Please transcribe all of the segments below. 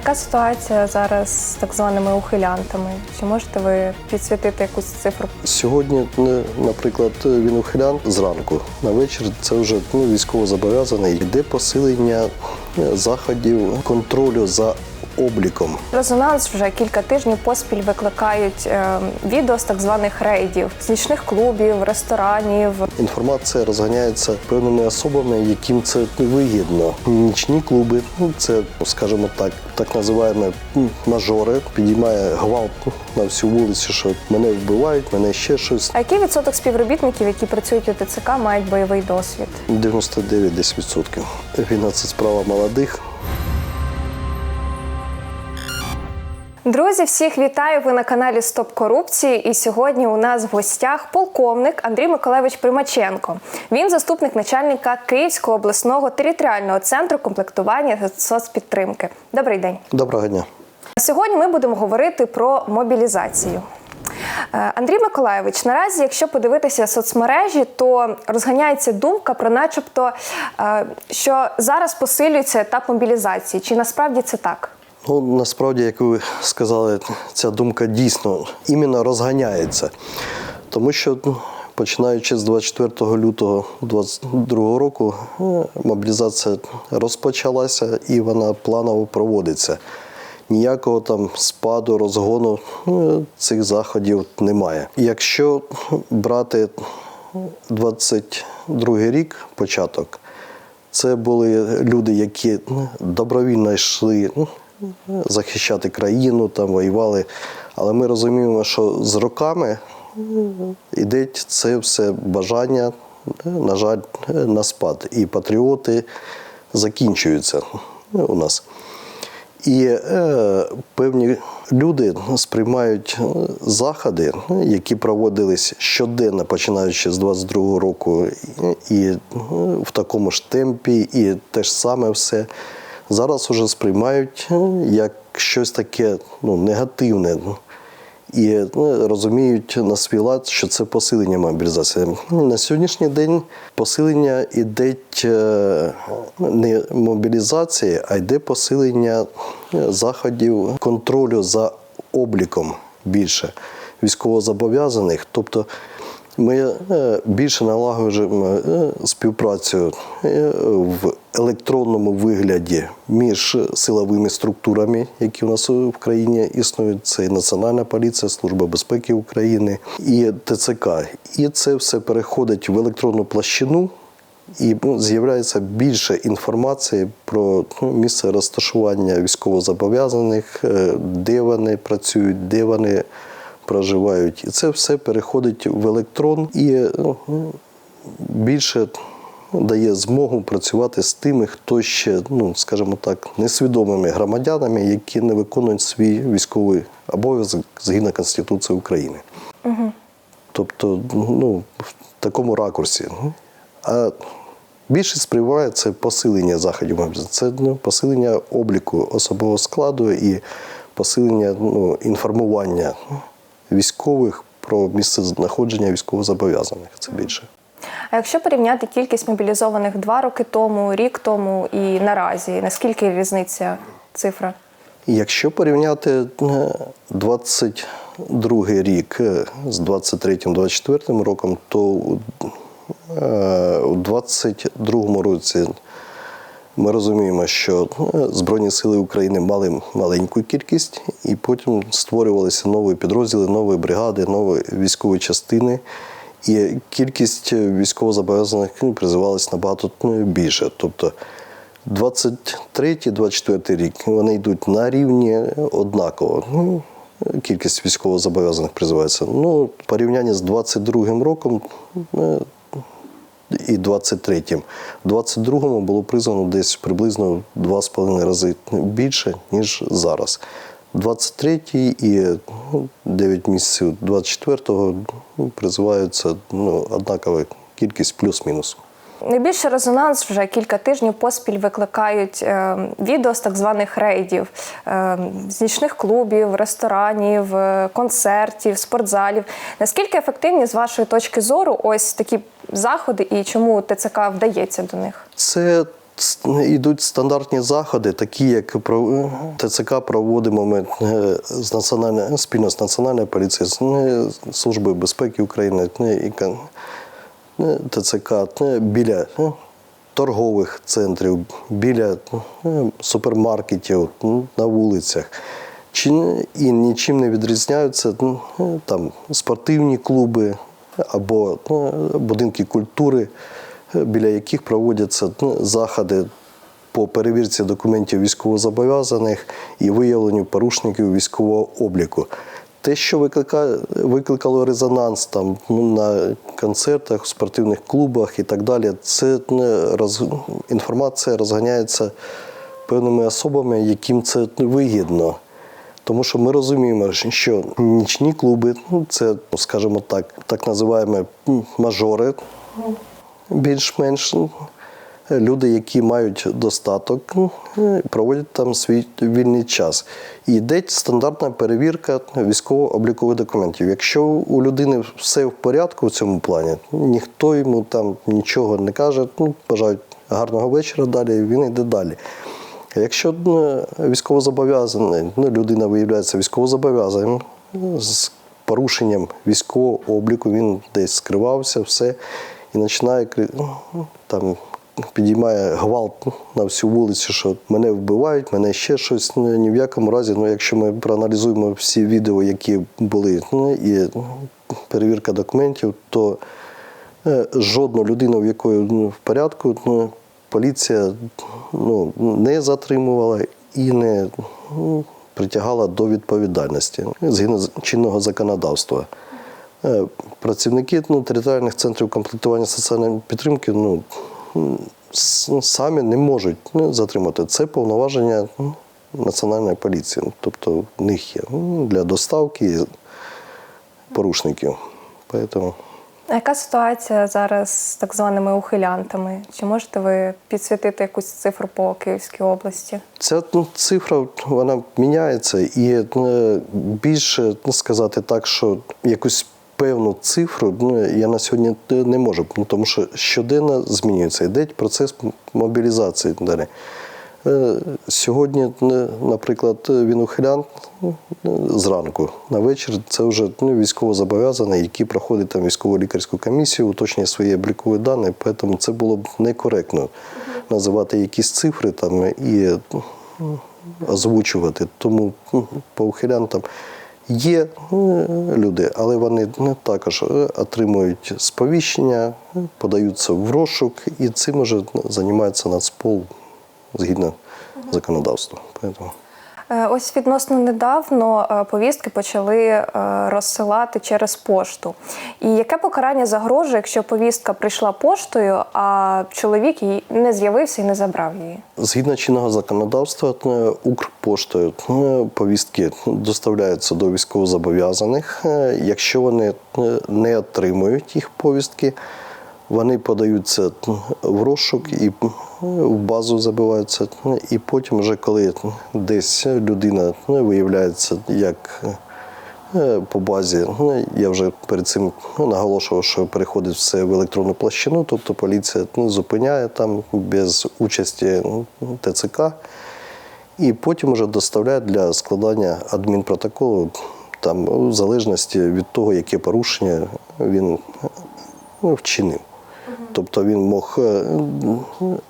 яка ситуація зараз з так званими ухилянтами? Чи можете ви підсвітити якусь цифру? Сьогодні, наприклад, він ухилян зранку на вечір. Це вже ну, військово зобов'язаний. Йде посилення е, заходів контролю за обліком. Резонанс вже кілька тижнів поспіль викликають е, відео з так званих рейдів, з нічних клубів, ресторанів. Інформація розганяється певними особами, яким це вигідно. Нічні клуби, ну це, скажімо так, так називаємо мажори, підіймає гвалт на всю вулицю, що мене вбивають, мене ще щось. А який відсоток співробітників, які працюють у ТЦК, мають бойовий досвід? 99 десь відсотків. Війна це справа молодих. Друзі, всіх вітаю! Ви на каналі Стоп Корупції. І сьогодні у нас в гостях полковник Андрій Миколаївич Примаченко. Він заступник начальника Київського обласного територіального центру комплектування та соцпідтримки. Добрий день. Доброго дня. Сьогодні ми будемо говорити про мобілізацію. Е, Андрій Миколаєвич, наразі, якщо подивитися соцмережі, то розганяється думка про, начебто, е, що зараз посилюється етап мобілізації. Чи насправді це так? Ну, насправді, як ви сказали, ця думка дійсно іменно розганяється. Тому що ну, починаючи з 24 лютого 2022 року, е, мобілізація розпочалася і вона планово проводиться. Ніякого там спаду, розгону е, цих заходів немає. Якщо брати 22 рік, початок, це були люди, які добровільно йшли ну, захищати країну, там воювали. Але ми розуміємо, що з роками йде це все бажання, на жаль, на спад. І патріоти закінчуються у нас. І е, певні люди сприймають е, заходи, які проводились щоденно, починаючи з 22-го року, і, е, в такому ж темпі, і те ж саме все. Зараз вже сприймають е, як щось таке ну, негативне. І ну, розуміють на свій лад, що це посилення мобілізації. На сьогоднішній день посилення йде е, не мобілізації, а йде посилення е, заходів контролю за обліком більше військовозобов'язаних. Тобто ми е, більше налагоджуємо е, співпрацю е, в електронному вигляді між силовими структурами, які у нас в країні існують. Це і Національна поліція, Служба безпеки України і ТЦК. І це все переходить в електронну площину. І ну, з'являється більше інформації про ну, місце розташування військовозобов'язаних, де вони працюють, де вони проживають. І це все переходить в електрон і ну, більше дає змогу працювати з тими, хто ще, ну скажімо так, несвідомими громадянами, які не виконують свій військовий обов'язок згідно Конституції України. Тобто, ну, в такому ракурсі. А більшість сприймає це посилення заходів. Це ну, посилення обліку особового складу і посилення ну, інформування військових про місце знаходження військовозобов'язаних. Це більше. А якщо порівняти кількість мобілізованих два роки тому, рік тому і наразі, наскільки різниця цифра? Якщо порівняти е, 22 рік е, з 23-24 роком, то у е, у 22 році ми розуміємо, що е, Збройні Сили України мали маленьку кількість, і потім створювалися нові підрозділи, нові бригади, нові військові частини. І кількість військовозобов'язаних ну, призивалась набагато ну, більше. Тобто 23-24 рік вони йдуть на рівні однаково. Ну, кількість військовозобов'язаних призивається. Ну, в порівнянні з 22 роком е, і 23-м. В 22-му було призвано десь приблизно в 2,5 рази більше, ніж зараз. 23-й і ну, 9 місяців 24-го ну, призиваються ну, однакова кількість плюс-мінус. Найбільший резонанс вже кілька тижнів поспіль викликають е, відео з так званих рейдів е, з нічних клубів, ресторанів, е, концертів, спортзалів. Наскільки ефективні з вашої точки зору ось такі заходи і чому ТЦК вдається до них? Це йдуть стандартні заходи, такі як ТЦК проводимо ми е, з національною спільно з національною поліцією, з е, Службою безпеки України е, і ТЦК біля торгових центрів, біля супермаркетів, на вулицях. Чи і нічим не відрізняються там спортивні клуби або е, будинки культури, е, біля яких проводяться е, заходи по перевірці документів військовозобов'язаних і виявленню порушників військового обліку. Те, що викликає, викликало резонанс там ну, на концертах, спортивних клубах і так далі, це е, роз, інформація розганяється певними особами, яким це вигідно. Тому що ми розуміємо, що нічні клуби ну, це, скажімо так, так називаємо мажори, більш-менш люди, які мають достаток, проводять там свій вільний час. І йде стандартна перевірка військово-облікових документів. Якщо у людини все в порядку в цьому плані, ніхто йому там нічого не каже, ну, бажають гарного вечора далі, він йде далі. Якщо ну, військовозобов'язаний, ну, людина виявляється військовозобов'язаним з порушенням військового обліку, він десь скривався, все, і починає ну, там. Підіймає гвалт на всю вулицю, що мене вбивають, мене ще щось. Ну, ні в якому разі, ну, якщо ми проаналізуємо всі відео, які були, ну, і перевірка документів, то Е, жодну людину, в якої ну, в порядку, ну, поліція ну, не затримувала і не ну, притягала до відповідальності згідно чинного законодавства. Е, Працівники ну, територіальних центрів комплектування соціальної підтримки ну, самі не можуть ну, затримати. Це повноваження ну, Національної поліції. Тобто в них є ну, для доставки порушників. Поэтому... А яка ситуація зараз з так званими ухилянтами? Чи можете ви підсвітити якусь цифру по Київській області? Ця ну, цифра вона міняється, і е, більше ну, сказати так, що якусь певну цифру ну, я на сьогодні не можу, ну, тому що щоденно змінюється. Йде процес мобілізації далі. Е, Сьогодні, е, наприклад, він ухилянт ну, зранку на вечір. Це вже ну, військовозобов'язаний, який проходить там військово-лікарську комісію, уточнює свої облікові дані. Тому це було б некоректно називати якісь цифри там і ну, озвучувати. Тому ну, по ухилянтам є е, люди, але вони ну, також е, отримують сповіщення, подаються в розшук, і цим вже займається Нацпол згідно законодавства. Поэтому. Е, Ось відносно недавно е, повістки почали е, розсилати через пошту. І яке покарання загрожує, якщо повістка прийшла поштою, а чоловік її не з'явився і не забрав її? Згідно чинного законодавства, Укрпоштою повістки доставляються до військовозобов'язаних. Якщо вони не отримують їх повістки, вони подаються в розшук і в базу забиваються. Е, І потім, вже коли десь людина е, виявляється як Е, по базі. Ну, Я вже перед цим ну, наголошував, що переходить все в електронну площину, тобто поліція ну, зупиняє там без участі ну, ТЦК. І потім вже доставляє для складання адмінпротоколу, там, в залежності від того, яке порушення він ну, вчинив. Тобто він мог е,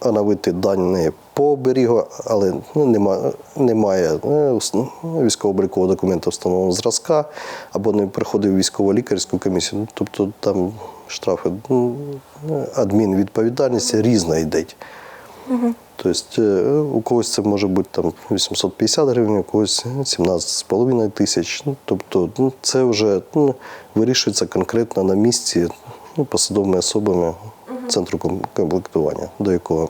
оновити дані по оберігу, але ну, нема, немає е, військово-облікового документа встановленого зразка, або не приходив військово-лікарську комісію. Ну, Тобто там штрафи, ну, адмінвідповідальність різна йде. Тобто е, у когось це може бути там 850 гривень, у когось 17,5 тисяч. Тобто це вже ну, вирішується конкретно на місці ну, посадовими особами центру комплектування, до якого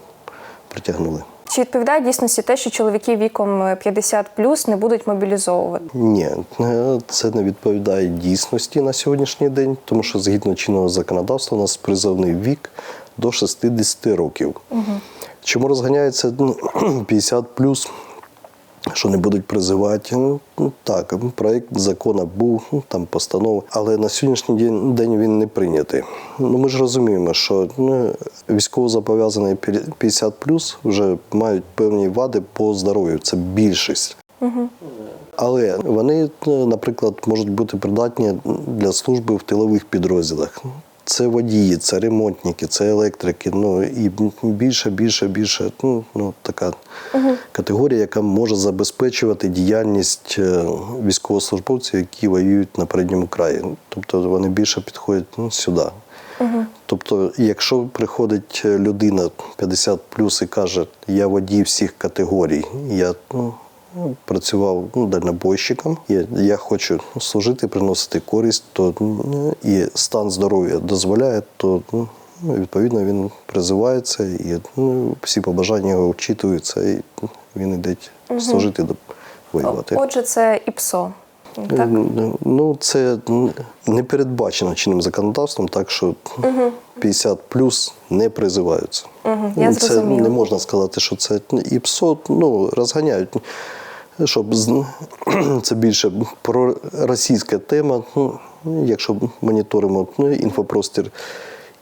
притягнули. Чи відповідає дійсності те, що чоловіки віком 50 не будуть мобілізовувати? Ні, е, це не відповідає дійсності на сьогоднішній день, тому що згідно чинного законодавства у нас призовний вік до 60 років. Чому розганяється ну, 50 плюс? Що не будуть призивати. Ну, ну, так, проєкт закону був, ну, там постанова, але на сьогоднішній день, день він не прийнятий. Ну, ми ж розуміємо, що ну, військовозобов'язані 50 вже мають певні вади по здоров'ю. Це більшість. Але вони, наприклад, можуть бути придатні для служби в тилових підрозділах. Це водії, це ремонтники, це електрики. Ну і більше, більше, більше. Ну, ну така категорія, яка може забезпечувати діяльність е, військовослужбовців, які воюють на передньому краї. Тобто вони більше підходять ну, сюди. Тобто, якщо приходить людина 50 плюс і каже, я водій всіх категорій, я ну, працював ну, дальнобойщиком, я, я хочу служити, приносити користь, то ну, і стан здоров'я дозволяє, то ну, відповідно він призивається і ну, всі побажання його вчитуються, і він йде служити до воювати. Отже, це ІПСО. Так? Ну, це не передбачено чинним законодавством, так що 50 плюс не призиваються. Мгм, я це зрозуміла. не можна сказати, що це і ПСО ну, розганяють. Щоб це більше про російська тема, ну, якщо моніторимо ну, інфопростір,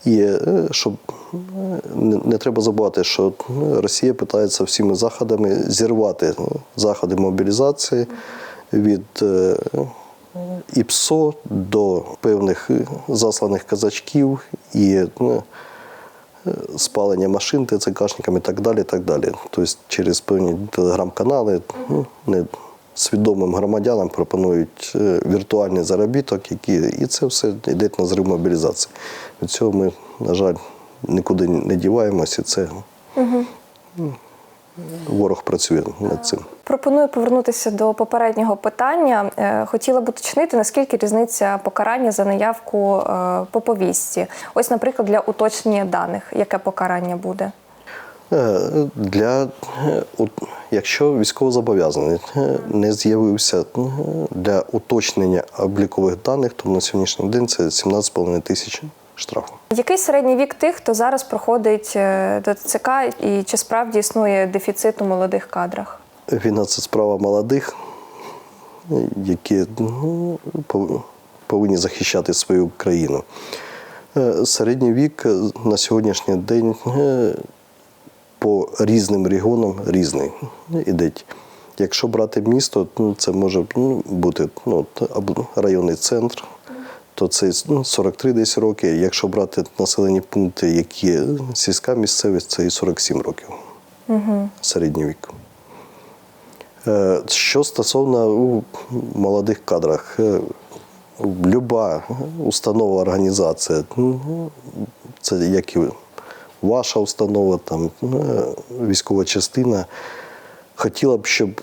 і е, щоб не, треба забувати, що Росія питається всіми заходами зірвати заходи мобілізації від е, ІПСО до певних засланих казачків і е, спалення машин ТЦКшниками і так далі. так далі. Тобто через певні телеграм-канали ну, не свідомим громадянам пропонують е, віртуальний заробіток, які, і це все йде на зрив мобілізації. Від цього ми, на жаль, нікуди не діваємося, це ну, ворог працює над цим. Пропоную повернутися до попереднього питання. Е, Хотіла б уточнити, наскільки різниця покарання за наявку е, по повістці. Ось, наприклад, для уточнення даних, яке покарання буде. Е, Для, якщо військовозобов'язаний не з'явився для уточнення облікових даних, то на сьогоднішній день це 17,5 тисяч штрафу. Який середній вік тих, хто зараз проходить е, до ТЦК, і чи справді існує дефіцит у молодих кадрах? Війна це справа молодих, які ну, повинні захищати свою країну. Е, Середній вік е, на сьогоднішній день по різним регіонам різний іде. Якщо брати місто, ну, це може ну, бути ну, районний центр, то це ну, 43 десь роки. Якщо брати населені пункти, які сільська місцевість, це і 47 років. Угу. Середній вік. Е, Що стосовно у молодих кадрах, е, люба установа, організація, ну, це як і ваша установа, там, е, військова частина, хотіла б, щоб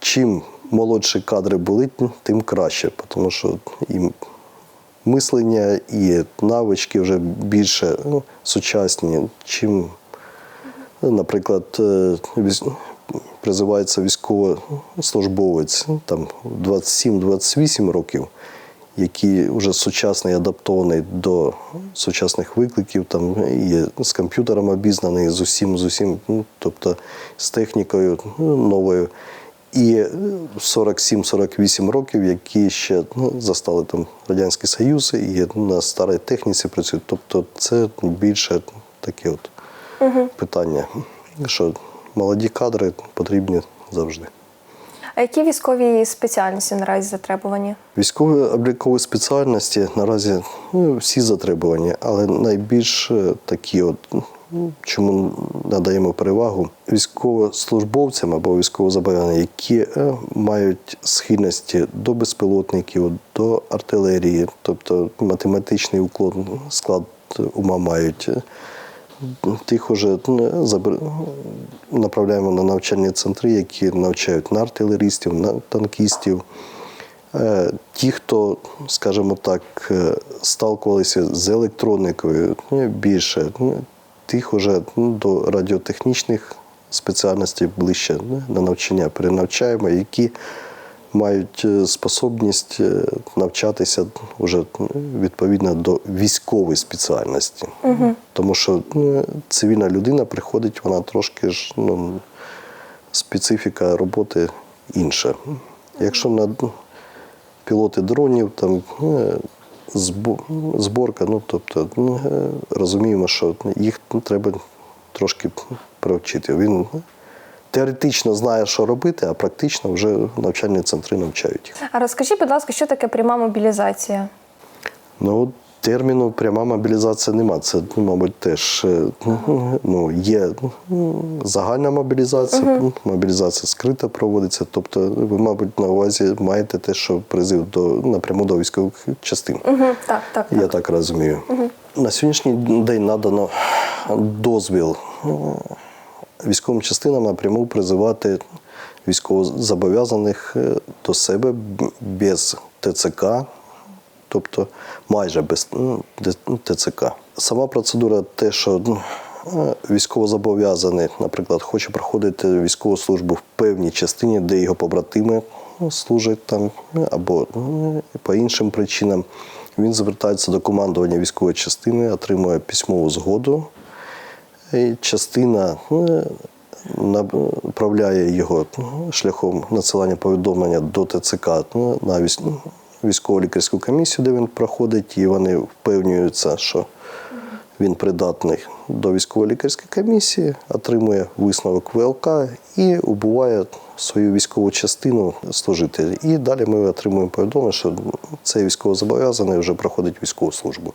чим молодші кадри були, тим краще, тому що їм мислення і навички вже більше ну, сучасні, чим Наприклад, е, призивається військовослужбовець ну, там 27-28 років, який вже сучасний, адаптований до сучасних викликів, там і з комп'ютером обізнаний, з усім, з усім, ну, тобто з технікою ну, новою. І е, 47-48 років, які ще ну, застали там Радянський Союз і на старій техніці працюють. Тобто це більше таке от питання, що молоді кадри потрібні завжди. А які військові спеціальності наразі затребувані? Військові облікові спеціальності наразі ну, всі затребувані, але найбільш е, такі, от, чому надаємо перевагу військовослужбовцям або військовозобов'язаним, які е, мають схильності до безпілотників, до артилерії, тобто математичний уклон, склад ума мають. Тих уже ну, направляємо на навчальні центри, які навчають на артилеристів, на танкістів. Е, Ті, хто, скажімо так, е, сталкувалися з електроникою ну, більше, ну, тих уже ну, до радіотехнічних спеціальностей ближче ну, на навчання перенавчаємо, які мають е, способність е, навчатися вже ну, відповідно до військової спеціальності. Тому що ну, цивільна людина приходить, вона трошки ж ну, специфіка роботи інше. Якщо на пілоти дронів, там е, зборка, ну тобто ну, розуміємо, що їх треба трошки привчити. Він теоретично знає, що робити, а практично вже навчальні центри навчають. А розкажіть, будь ласка, що таке пряма мобілізація? Ну, терміну пряма мобілізація нема. Це, ну, мабуть, теж е, ну, є ну, загальна мобілізація, мобілізація скрита проводиться. Тобто, ви, мабуть, на увазі маєте те, що призив до напряму до військових частин. Угу, так, так. Я так розумію. На сьогоднішній день надано дозвіл військовим частинам напряму призивати військовозобов'язаних е, до себе без ТЦК, тобто майже без ну, ТЦК. Сама процедура те, що ну, е, військовозобов'язаний, наприклад, хоче проходити військову службу в певній частині, де його побратими ну, служать там, ну, або ну, по іншим причинам. Він звертається до командування військової частини, отримує письмову згоду. І частина направляє його ну, шляхом надсилання повідомлення до ТЦК ну, на ну, військово-лікарську комісію, де він проходить, і вони впевнюються, що він придатний до військово-лікарської комісії, отримує висновок ВЛК і убуває свою військову частину служити. І далі ми отримуємо повідомлення, що цей військовозобов'язаний вже проходить військову службу.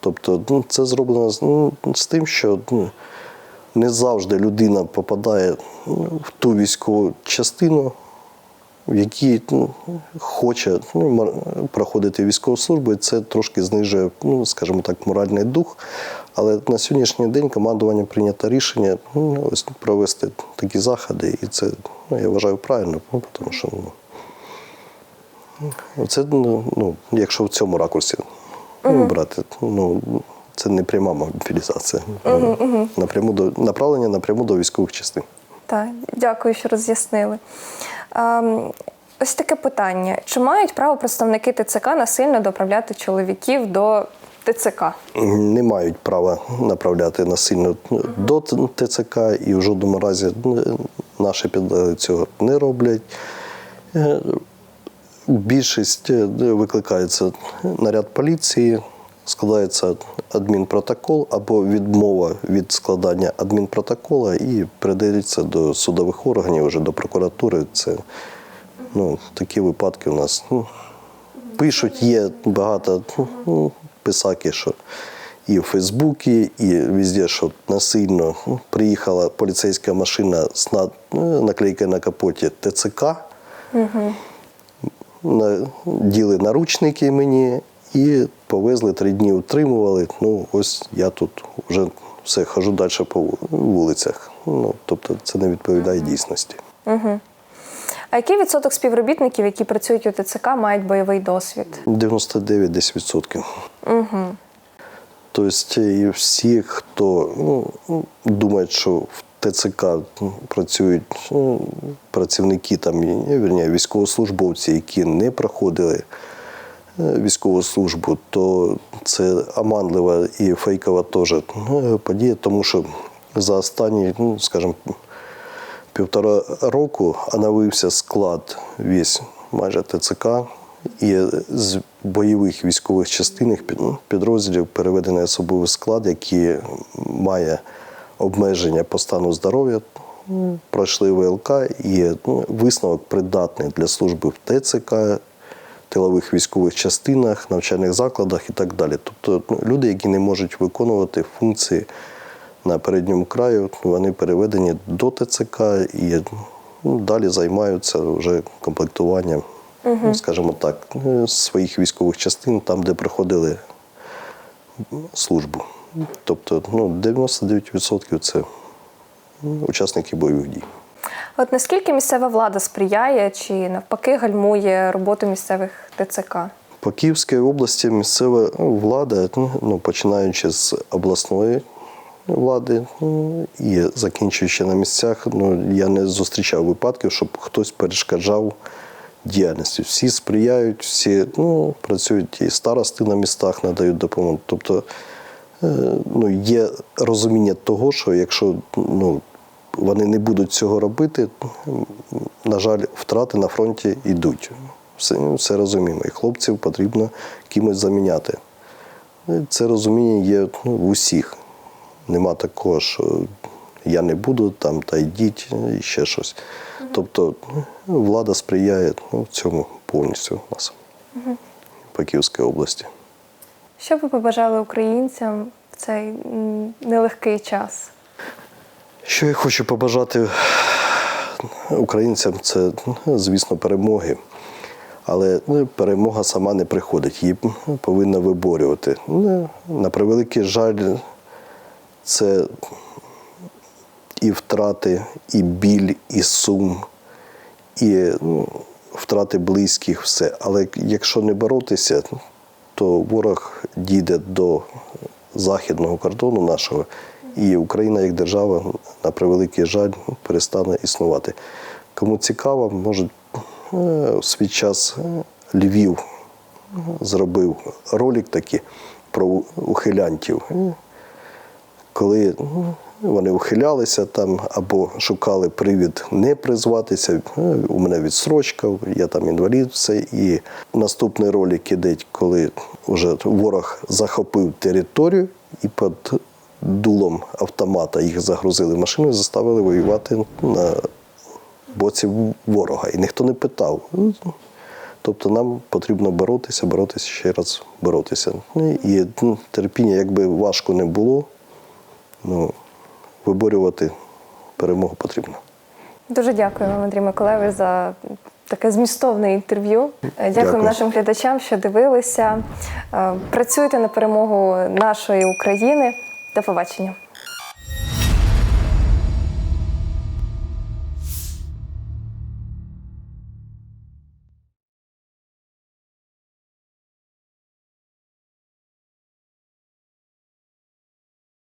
Тобто ну, це зроблено ну, з тим, що ну, не завжди людина попадає ну, в ту військову частину, в якій ну, хоче ну, проходити військову службу, і це трошки знижує, ну, скажімо так, моральний дух. Але на сьогоднішній день командування прийнято рішення ну, ось, провести такі заходи, і це ну, я вважаю правильно, ну, тому що ну, це, ну, ну, якщо в цьому ракурсі ну, брати, ну, це не пряма мобілізація. Ну, Напряму до, направлення напряму до військових частин. Так, дякую, що роз'яснили. Ем, ось таке питання: чи мають право представники ТЦК насильно доправляти чоловіків до ТЦК? не мають права направляти насильно до ТЦК і в жодному разі ну, наші підлеглі цього не роблять. Е, Більшість е, викликається наряд поліції, складається адмінпротокол або відмова від складання адмінпротокола і передається до судових органів, вже до прокуратури. Це ну, такі випадки у нас. Ну, пишуть, є багато ну, писаки, що і в Фейсбуці, і везде, що насильно ну, приїхала поліцейська машина з на- ну, наклейкою на капоті ТЦК. Діли наручники мені і повезли три дні утримували. Ну, ось я тут вже все хожу далі по вулицях. Ну, тобто це не відповідає дійсності. А який відсоток співробітників, які працюють у ТЦК, мають бойовий досвід? 99 десь відсотків. Угу. Тобто і всі, хто ну, думають, що в ТЦК працюють ну, працівники там, вірні, військовослужбовці, які не проходили військову службу, то це оманлива і фейкова теж ну, подія, тому що за останні, ну, скажімо, півтора року оновився склад весь майже ТЦК, і з бойових військових частин ну, підрозділів переведений особовий склад, який має обмеження по стану здоров'я. Пройшли ВЛК і ну, висновок придатний для служби в ТЦК, тилових військових частинах, навчальних закладах і так далі. Тобто ну, люди, які не можуть виконувати функції на передньому краю, вони переведені до ТЦК і ну, далі займаються вже комплектуванням, ну, скажімо так, ну, своїх військових частин, там, де проходили службу. Тобто ну, 99% це учасники бойових дій. От наскільки місцева влада сприяє чи навпаки гальмує роботу місцевих ТЦК? По Київській області місцева влада, ну, починаючи з обласної влади ну, і закінчуючи на місцях, ну, я не зустрічав випадків, щоб хтось перешкоджав діяльності. Всі сприяють, всі ну, працюють і старости на містах надають допомогу. Тобто е, ну, є розуміння того, що якщо ну, вони не будуть цього робити, на жаль, втрати на фронті йдуть. Все, все розуміємо. І хлопців потрібно кимось заміняти. Це розуміння є ну, в усіх. Нема такого, що я не буду там, та йдіть і ще щось. Тобто ну, влада сприяє ну, цьому повністю у нас по Київській області. Що ви побажали українцям в цей нелегкий час? Що я хочу побажати українцям, це, звісно, перемоги. Але ну, перемога сама не приходить, її повинна виборювати. Ну, На превеликий жаль, це і втрати, і біль, і сум, і ну, втрати близьких, все. Але якщо не боротися, то ворог дійде до західного кордону нашого, і Україна як держава, на превеликий жаль, перестане існувати. Кому цікаво, може е, в свій час Львів зробив ролик такий про ухилянтів. Коли ну, вони ухилялися там або шукали привід не призватися. е, У мене відстрочка, я там інвалід, все. І наступний ролик іде, коли вже ворог захопив територію і під дулом автомата їх загрузили в машину і заставили воювати на боці ворога. І ніхто не питав. Тобто нам потрібно боротися, боротися ще раз боротися. Ну, І ну, терпіння, якби важко не було, ну, виборювати перемогу потрібно. Дуже дякую вам, Андрій Миколаївич, за таке змістовне інтерв'ю. Дякую Дякую. нашим глядачам, що дивилися. Е, Працюйте на перемогу нашої України. До побачення.